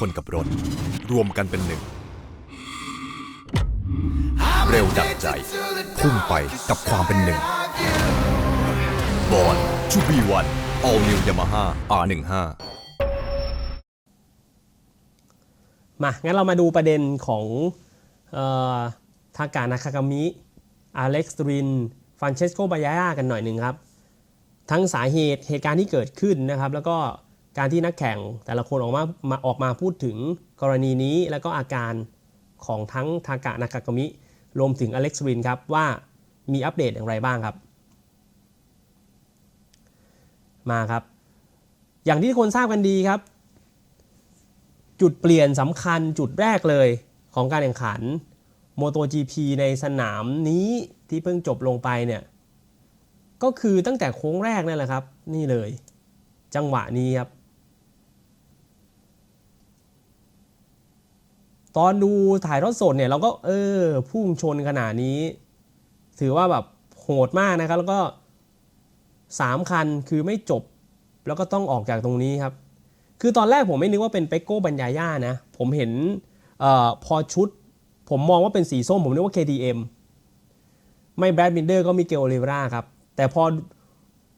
คนกับรถ รวมกันเป็นหนึ่ง เร็วดับใจ พุ่งไปกับความเป็นหนึ่งบอลชูบีวัน All New Yamaha R15 มา งั้นเรามาดูประเด็นของออทากานาคากามิ อเล็กซ์รินฟรานเชสโกบายากันหน่อยหนึ่งครับ ทั้งสาเหตุเหตุการณ์ที่เกิดขึ้นนะครับ แล้วก็ การที่นักแข่งแต่ละคนออกมามาออกมาพูดถึงกรณีนี้แล้วก็อาการของทั้งทากานาคากามิ รวมถึงอเล็กซ์รินครับ ว่ามีอัปเดตอย่างไรบ้างครับ มาครับ อย่างที่ทุกคนทราบกันดีครับ จุดเปลี่ยนสำคัญจุดแรกเลยของการแข่งขัน MotoGP ในสนามนี้ที่เพิ่งจบลงไปเนี่ยก็คือตั้งแต่โค้งแรกนั่นแหละครับ นี่เลย จังหวะนี้ครับ ตอนดูถ่ายทอดสดเนี่ยเราก็เออพุ่งชนขนาดนี้ ถือว่าแบบโหดมากนะครับ แล้วก็ 3 คันคือไม่จบ แล้วก็ต้องออกจากตรงนี้ครับ คือตอนแรกผมไม่นึกว่าเป็นเปกโก้บัญญาย่านะ ผมเห็นออพอชุด ผมมองว่าเป็นสีส้ม ผมนึกว่า KTM ไม่แบรดบินเดอร์ก็มีเกลโอลิเวราครับ แต่พอ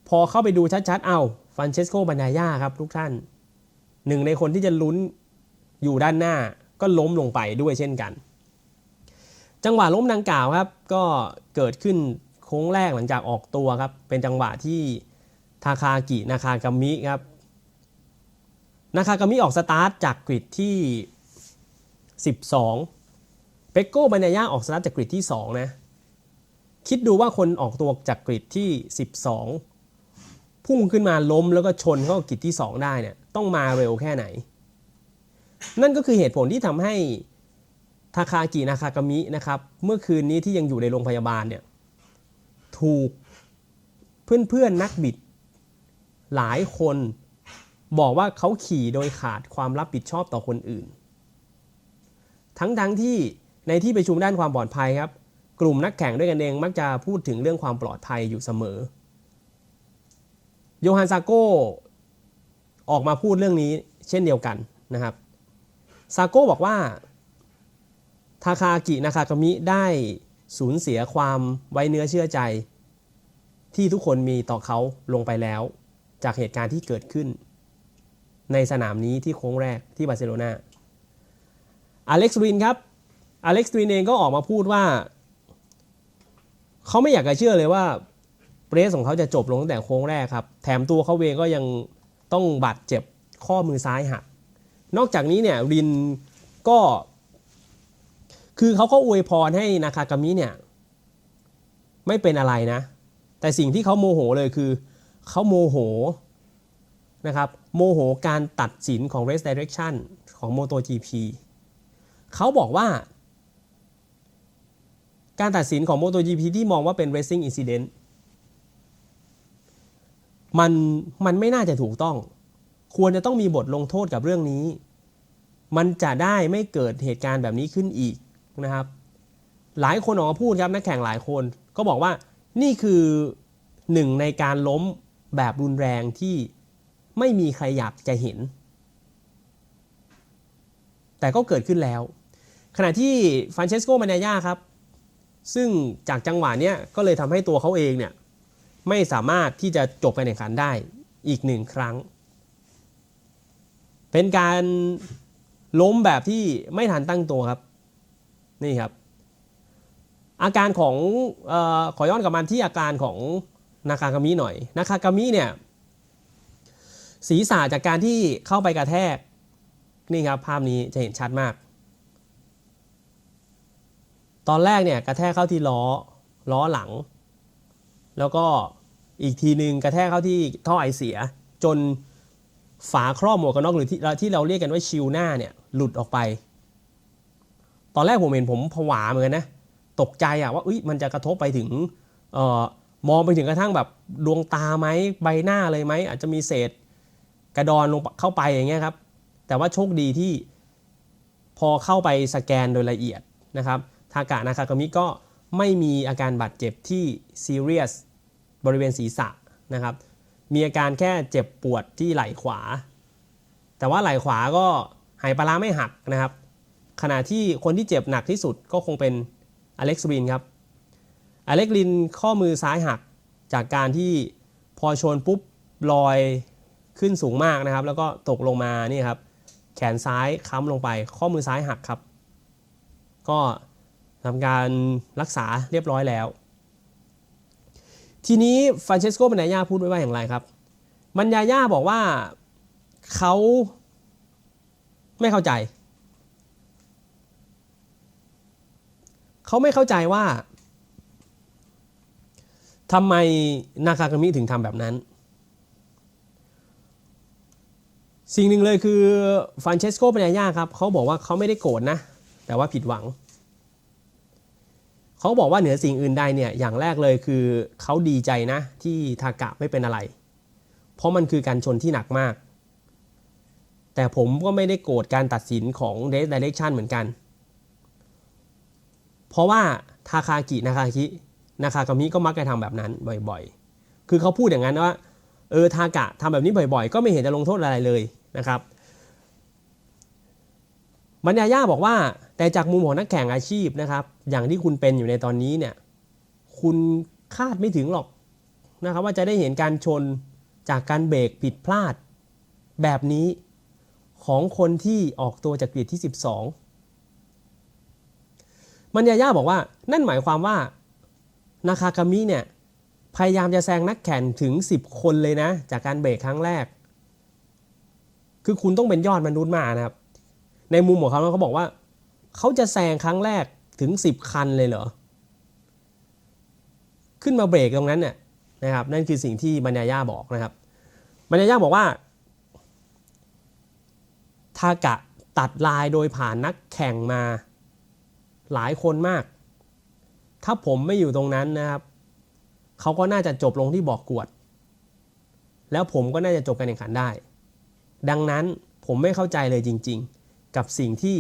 พอเข้าไปดูชัดๆ เอาฟรานเชสโกบัญญาย่าครับทุกท่าน หนึ่งในคนที่จะลุ้นอยู่ด้านหน้า ก็ล้มลงไปด้วยเช่นกัน จังหวะล้มดังกล่าวครับ ก็เกิดขึ้นโค้งแรกหลังจากออกตัวครับ เป็นจังหวะที่ทาคากินาคากามิครับนาคากามิออกสตาร์ทจากกริดที่ 12 เปโก้บัญญาออกสตาร์ทจากกริดที่ 2 นะ คิดดูว่าคนออกตัวจากกริดที่ 12 พุ่งขึ้นมาล้มแล้วก็ชนเข้ากริดที่ 2 ได้เนี่ยต้องมาเร็วแค่ไหน นั่นก็คือเหตุผลที่ทำให้ทาคากินาคากามินะครับ เมื่อคืนนี้ที่ยังอยู่ในโรงพยาบาลเนี่ยถูกเพื่อนๆนักบิด หลายคนบอกว่าเขาขี่โดยขาดความรับผิดชอบต่อคนอื่น ทั้งๆทที่ในที่ประชุมด้านความปลอดภัยครับ กลุ่มนักแข่งด้วยกันเองมักจะพูดถึงเรื่องความปลอดภัยอยู่เสมอ โยฮันซาโกออกมาพูดเรื่องนี้เช่นเดียวกันนะครับ ซาโก้บอกว่าทาคากินาคากามิได้สูญเสียความไว้เนื้อเชื่อใจ ที่ทุกคนมีต่อเขาลงไปแล้ว จากเหตุการณ์ที่เกิดขึ้น ในสนามนี้ที่โค้งแรกที่บาร์เซโลนาอเล็กซ์รินครับอเล็กซ์รินเองก็ออกมาพูดว่า เขาไม่อยากจะเชื่อเลยว่าเรสของเขาจะจบลงตั้งแต่โค้งแรกครับ แถมตัวเขาเองก็ยังต้องบาดเจ็บข้อมือซ้ายหัก นอกจากนี้เนี่ยรินก็ คือเขาก็อวยพรให้นาคากามิเนี่ยไม่เป็นอะไรนะ แต่สิ่งที่เขาโมโหเลยคือเขาโมโหนะครับโมโหการตัดสินของ Race Direction ของ MotoGP เขาบอกว่า การตัดสินของ MotoGP ที่มองว่าเป็น Racing Incident มันมันไม่น่าจะถูกต้อง ควรจะต้องมีบทลงโทษกับเรื่องนี้ มันจะได้ไม่เกิดเหตุการณ์แบบนี้ขึ้นอีกนะครับ หลายคนออกมาพูดครับนักแข่งหลายคน ก็บอกว่านี่คือหนึ่งในการล้มแบบรุนแรงที่ไม่มีใครอยากจะเห็น แต่ก็เกิดขึ้นแล้ว ขณะที่ฟรานเชสโกมาเนย่าครับ ซึ่งจากจังหวะเนี้ยก็เลยทำให้ตัวเขาเองเนี่ยไม่สามารถที่จะจบการแข่งขันได้อีกหนึ่งครั้ง เป็นการล้มแบบที่ไม่ทันตั้งตัวครับ นี่ครับ อาการของออขอย้อนกลับมาที่อาการของนาคากามิหน่อย นาคากามิเนี่ยศีรษะจากการที่เข้าไปกระแทก นี่ครับ ภาพนี้จะเห็นชัดมาก ตอนแรกเนี่ยกระแทกเข้าที่ล้อล้อหลัง แล้วก็อีกทีหนึ่งกระแทกเข้าที่ท่อไอเสียจน ฝาครอบหมวกกันน็อกหรือที่ที่เราเรียกกันว่าชิวหน้าเนี่ยหลุดออกไป ตอนแรกผมเห็นผมผวาเหมือนกันนะตกใจอะว่าอุ๊ยมันจะกระทบไปถึงออมองไปถึงกระทั่งแบบดวงตาไหมใบหน้าเลยไหมอาจจะมีเศษกระดอนลงเข้าไปอย่างเงี้ยครับ แต่ว่าโชคดีที่พอเข้าไปสแกนโดยละเอียดนะครับทากะนาคากามิก็ไม่มีอาการบาดเจ็บที่ซีเรียสบริเวณศีรษะนะครับ มีอาการแค่เจ็บปวดที่ไหล่ขวา แต่ว่าไหล่ขวาก็หายปลาร้าไม่หักนะครับ ขณะที่คนที่เจ็บหนักที่สุดก็คงเป็นอเล็กซ์ลินครับ อเล็กซ์ลินข้อมือซ้ายหักจากการที่พอชนปุ๊บลอยขึ้นสูงมากนะครับ แล้วก็ตกลงมานี่ครับ แขนซ้ายค้ำลงไป ข้อมือซ้ายหักครับ ก็ทำการรักษาเรียบร้อยแล้ว ทีนี้ฟรานเชสโกมันยาย่าพูดไว้ว่าอย่างไรครับ มันยาย่าบอกว่าเขาไม่เข้าใจ เขาไม่เข้าใจว่าทำไมนาคากามิถึงทำแบบนั้น สิ่งหนึ่งเลยคือฟรานเชสโกปัญญาย่าครับ เขาบอกว่าเขาไม่ได้โกรธนะ แต่ว่าผิดหวัง เขาบอกว่าเหนือสิ่งอื่นใดเนี่ยอย่างแรกเลยคือเขาดีใจนะที่ทากะไม่เป็นอะไร เพราะมันคือการชนที่หนักมาก แต่ผมก็ไม่ได้โกรธการตัดสินของ Red Direction เหมือนกัน เพราะว่าทาคากินาคาคินาคากามิก็มักจะทำแบบนั้นบ่อยๆ คือเขาพูดอย่างนั้นว่าเออทากะทำแบบนี้บ่อยๆ ก็ไม่เห็นจะลงโทษอะไรเลยนะครับบรรยาย่าบอกว่าแต่จากมุมของนักแข่งอาชีพนะครับ อย่างที่คุณเป็นอยู่ในตอนนี้เนี่ย คุณคาดไม่ถึงหรอกนะครับว่าจะได้เห็นการชนจากการเบรกผิดพลาด แบบนี้ของคนที่ออกตัวจากกริดที่ 12 มันยาย่าบอกว่านั่นหมายความว่านาคากามิเนี่ยพยายามจะแซงนักแข่งถึง 10 คนเลยนะ จากการเบรกครั้งแรก คือคุณต้องเป็นยอดมนุษย์มานะครับ ในมุมของเขาเขาบอกว่า เขาจะแซงครั้งแรก ถึง 10 คันเลยเหรอ ขึ้นมาเบรกตรงนั้นเนี่ยนะครับ นั่นคือสิ่งที่บรรยาย่าบอกนะครับบรรยาย่าบอกว่าทากะตัดลายโดยผ่านนักแข่งมาหลายคนมาก ถ้าผมไม่อยู่ตรงนั้นนะครับ เขาก็น่าจะจบลงที่บอกกวด แล้วผมก็น่าจะจบการแข่งขันได้ ดังนั้นผมไม่เข้าใจเลยจริง ๆ กับสิ่งที่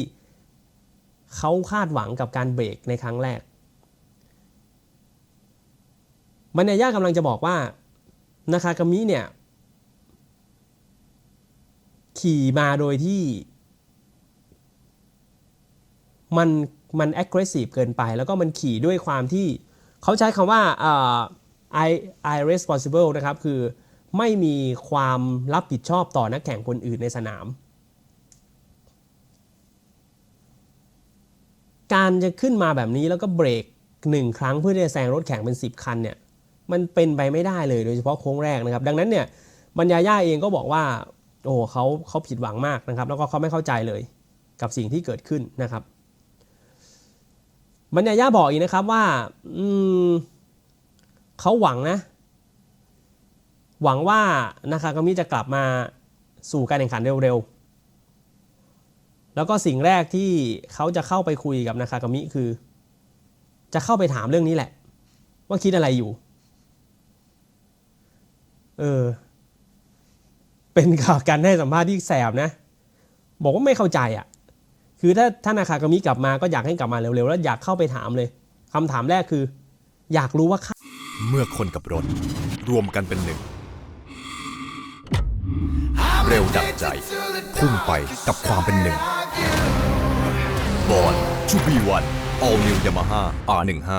เขาคาดหวังกับการเบรกในครั้งแรกมันยาย่ากำลังจะบอกว่านาคากามิเนี่ยขี่มาโดยที่ มันมัน aggressive เกินไป แล้วก็มันขี่ด้วยความที่เขาใช้คำว่าอ่อ I I responsible นะครับ คือไม่มีความรับผิดชอบต่อนักแข่งคนอื่นในสนาม การจะขึ้นมาแบบนี้แล้วก็เบรกหนึ่งครั้งเพื่อที่จะแซงรถแข่งเป็น 10 คันเนี่ยมันเป็นไปไม่ได้เลยโดยเฉพาะโค้งแรกนะครับ ดังนั้นเนี่ยบรรยาย่าเองก็บอกว่าโอ้เขาเขาผิดหวังมากนะครับ แล้วก็เขาไม่เข้าใจเลยกับสิ่งที่เกิดขึ้นนะครับบรรยาย่าบอกอีกนะครับว่าอืมเขาหวังนะ หวังว่านาคากามิจะกลับมาสู่การแข่งขันเร็วๆ แล้วก็สิ่งแรกที่เขาจะเข้าไปคุยกับนาคากามิคือ จะเข้าไปถามเรื่องนี้แหละ ว่าคิดอะไรอยู่ เออ เป็นข่าวการให้สัมภาษณ์ที่แสบนะ บอกว่าไม่เข้าใจอะ คือถ้าถ้านาคากามิกลับมาก็อยากให้กลับมาเร็วๆ แล้วอยากเข้าไปถามเลยคำถามแรกคือ อยากรู้ว่าค่าเมื่อคนกับรถ รวมกันเป็นหนึ่ง เร็วดับใจพุ่งไปกับความเป็นหนึ่ง บอลชูบีวัน All New Yamaha R15